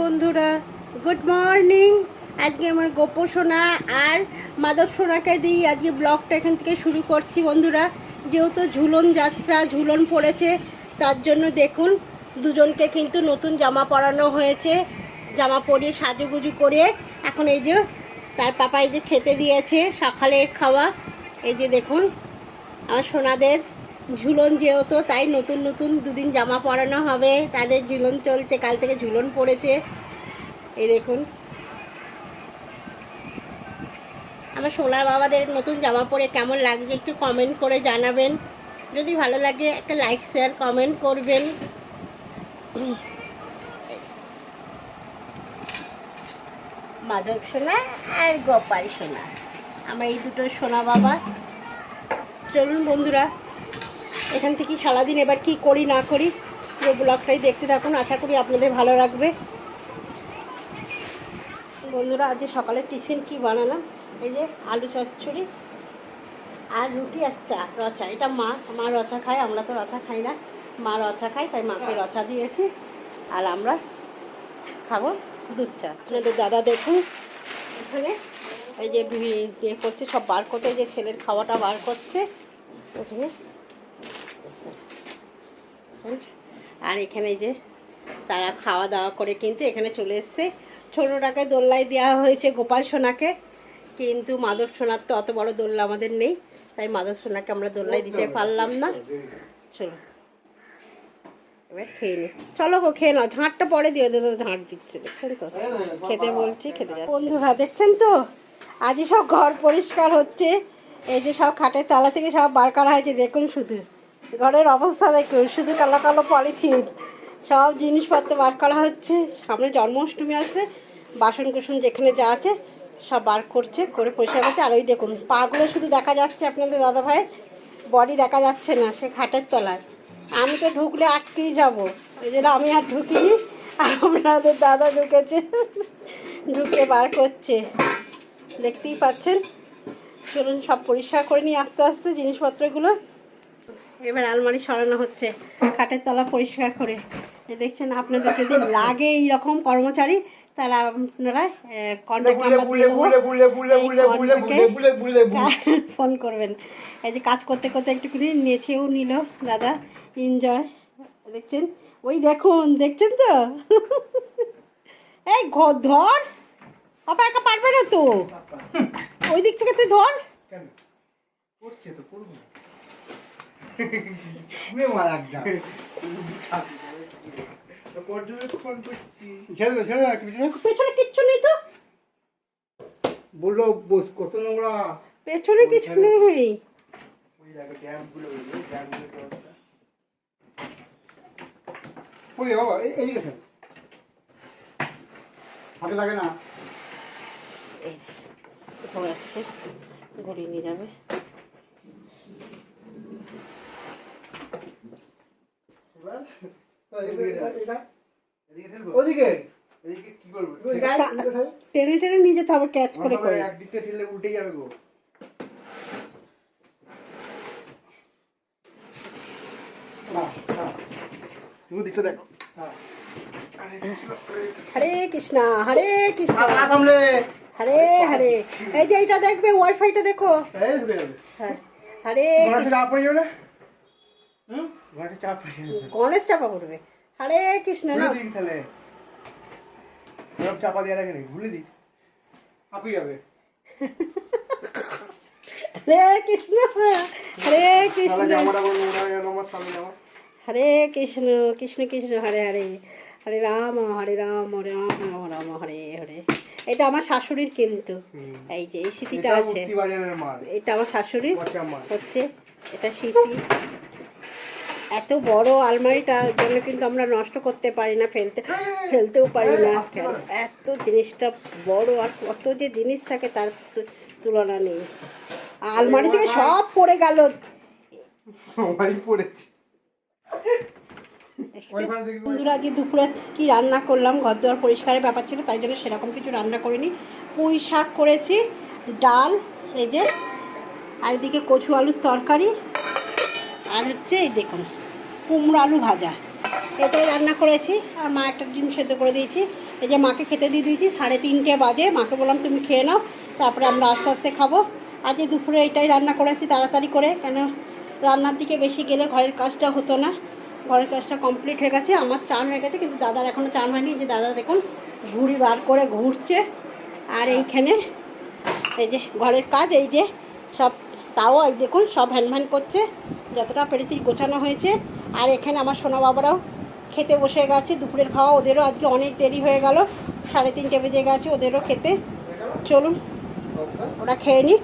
বন্ধুরা good morning আজকে আমার গোপ সোনা আর মাধব সোনাকে দিই আজকে ব্লগটা এখান থেকে শুরু করছি বন্ধুরা। যেহেতু ঝুলন যাত্রা, ঝুলন পড়েছে, তার জন্য দেখুন, দুজনকে কিন্তু নতুন জামা পরানো হয়েছে। জামা পরিয়ে সাজুগুজু করে এখন এই যে তার পাপা এই যে খেতে দিয়েছে সকালের খাওয়া। এই যে দেখুন, আমার সোনাদের ঝুলন যেহেতু, তাই নতুন নতুন দুদিন জামা পরানো হবে। তাদের ঝুলন চলছে, কাল থেকে ঝুলন পড়েছে। এই দেখুন। আমার সোনার বাবাদের নতুন জামা পরে কেমন লাগছে একটু কমেন্ট করে জানাবেন। যদি ভালো লাগে, একটা লাইক শেয়ার কমেন্ট করবেন। মাধব সোনা আর গোপাল সোনা। আমার এই দুটো সোনা বাবা। চলুন বন্ধুরা। এখান থেকে সারাদিন এবার কি করি, না করি, পুরো ব্লগটাই দেখতে থাকুন। আশা করি আপনাদের ভালো লাগবে। বন্ধুরা, আজকে সকালে টিফিন কি বানালাম? এই যে আলু চচ্চড়ি আর রুটি আর চা, রচা। এটা মা মা রচা খায়, আমরা তো রচা খাই না। মা রচা খায়, তাই মাকে রচা দিয়েছি। আর আমরা খাব দুধ চা। আপনাদের দাদা দেখুন, এখানে এই যে ইয়ে করছে, সব বার করতে যে ছেলের খাওয়াটা বার করছে। ওখানে আর এখানে যে তারা খাওয়া দাওয়া করে কিন্তু এখানে চলে এসছে। ছোটোটাকে দোল্লায় দেওয়া হয়েছে গোপাল সোনাকে কিন্তু মাধব সোনার তো অত বড় দোল্লা আমাদের নেই তাই মাধব সোনাকে আমরা দোল্লায় দিতে পারলাম না। চলো। এবার খেয়ে নি। চলো গো খেয়ে নাও। ঝাঁটটা পরে দিয়ে দেবো ঝাঁট দিচ্ছে। দেখছেন তো? খেতে বলছি খেতে বন্ধুরা দেখছেন তো? আজই সব ঘর পরিষ্কার হচ্ছে। এই যে সব খাটের তালা থেকে সব বার করা হয়েছে দেখুন শুধু। ঘরের অবস্থা দেখুন শুধু কালো কালো পলিথিন, সব জিনিসপত্র বার করা হচ্ছে। সামনে জন্মাষ্টমী আছে বাসন কুসন যেখানে যা আছে সব বার করছে, করে পরিষ্কার করছে। আর ওই দেখুন, পাগুলো শুধু দেখা যাচ্ছে আপনাদের দাদা ভাই, বডি দেখা যাচ্ছে না, সে খাটের তলায়। আমি তো ঢুকলে আটকেই যাব, এই জন্য আমি আর ঢুকিনি, আর আপনাদের দাদা ঢুকেছে, ঢুকে বার করছে। দেখতেই পাচ্ছেন? চলুন সব পরিষ্কার করে নিই আস্তে আস্তে জিনিসপত্রগুলো। এবার আলমারি সরানো হচ্ছে। খাটের তলা পরিষ্কার করে। দেখছেন আপনাদের যদি লাগে এই রকম কর্মচারী তাহলে আপনারা কন্ট্যাক্ট নাম্বার দিয়ে দেবো। এই ফোন করবেন। এই যে কাজ করতে করতে একটুখানি নেচেও নিল দাদা। এনজয় দেখছেন? ওই দেখুন দেখছেন তো? এই ঘর ধর। বাবা একা পারবে না তো? ওই দিক থেকে তুই ধর। করছে তো করব ঘুরে মারা যা। পর্যবেক্ষণ করছি? ছেড়ে দে, ছেড়ে দে, পেছনে। কিচ্ছু নেই তো। বলল বস কত নোংরা। পেছনে কিছু নেই। ওই দেখো ড্যামগুলো বাবা এই- হাতে লাগে না। এই পড়ে নিয়ে যাবে এবার তো এদিকে- এটা ওদিকে। এদিকে কি করবে? ওই গায়ে কা- এদিকে ঠেল। টেনে টেনে নিয়ে যেতে হবে ক্যাচ করে করে। বাবা ঠেললে উল্টে যাবে গো। না, না। তুমি দিকটা দেখো। হ্যাঁ। হরে কৃষ্ণা হরে কৃষ্ণ। হরে হরে। এই যে এইটা দেখবে ওয়াইফাইটা দেখো। যাবে হ্যাঁ। হরে কৃষ্ণ। গণেশ চাপা পড়বে হরে কৃষ্ণ না। তাহলে। এরকম চাপা দিয়ে রাখে ভুলে দিই। হাঁপিয়ে যাবে। হরে কৃষ্ণ হরে কৃষ্ণ। হরে কৃষ্ণ কৃষ্ণ কৃষ্ণ হরে হরে। হরে রাম হরে রাম রাম রাম রাম হরে হরে। এটা আমার শাশুড়ির কিন্তু। এই যে এই স্মৃতিটা আছে। এটা আমার শাশুড়ির হচ্ছে এটা স্মৃতি। এত বড় আলমারিটা জন্য কিন্তু আমরা নষ্ট করতে পারি না ফেলতে ফেলতেও পারি না। এত জিনিসটা বড় আর কত যে জিনিস থাকে তার তুলনা নেই। আলমারি থেকে সব পড়ে গেল। বন্ধুরা আজকে দুপুরে কি রান্না করলাম? ঘর দুয়ার পরিষ্কারের ব্যাপার ছিল তাই জন্য সেরকম কিছু রান্না করিনি। পুঁই শাক করেছি ডাল এই যে আর এদিকে কচু আলুর তরকারি আর হচ্ছে এই দেখুন, কুমড়ো আলু ভাজা। এটাই রান্না করেছি, আর মা একটা ডিম সেদ্ধ করে দিয়েছি। এই যে মাকে খেতে দিয়ে দিয়েছি, সাড়ে তিনটে বাজে। মাকে বললাম, তুমি খেয়ে নাও, তারপরে আমরা আস্তে আস্তে খাব। আজকে দুপুরে এটাই রান্না করেছি, তাড়াতাড়ি করে, কেন রান্নার দিকে বেশি গেলে ঘরের কাজটা হতো না। ঘরের কাজটা কমপ্লিট হয়ে গেছে, আমার চান হয়ে গেছে, কিন্তু দাদার এখনও চান হয়নি। যে দাদা দেখুন, ঘুড়ি বার করে ঘুরছে। আর এইখানে এই যে ঘরের কাজ, এই যে সব তাও এই দেখুন, সব হ্যান ভ্যান করছে। যতটা পেরেছি গোছানো হয়েছে। আর এখানে আমার সোনা বাবারাও খেতে বসে গেছে, দুপুরের খাওয়া, ওদেরও আজকে অনেক দেরি হয়ে গেল। সাড়ে তিনটে বেজে গেছে ওদেরও খেতে। চলুন, ওরা খেয়ে নিক।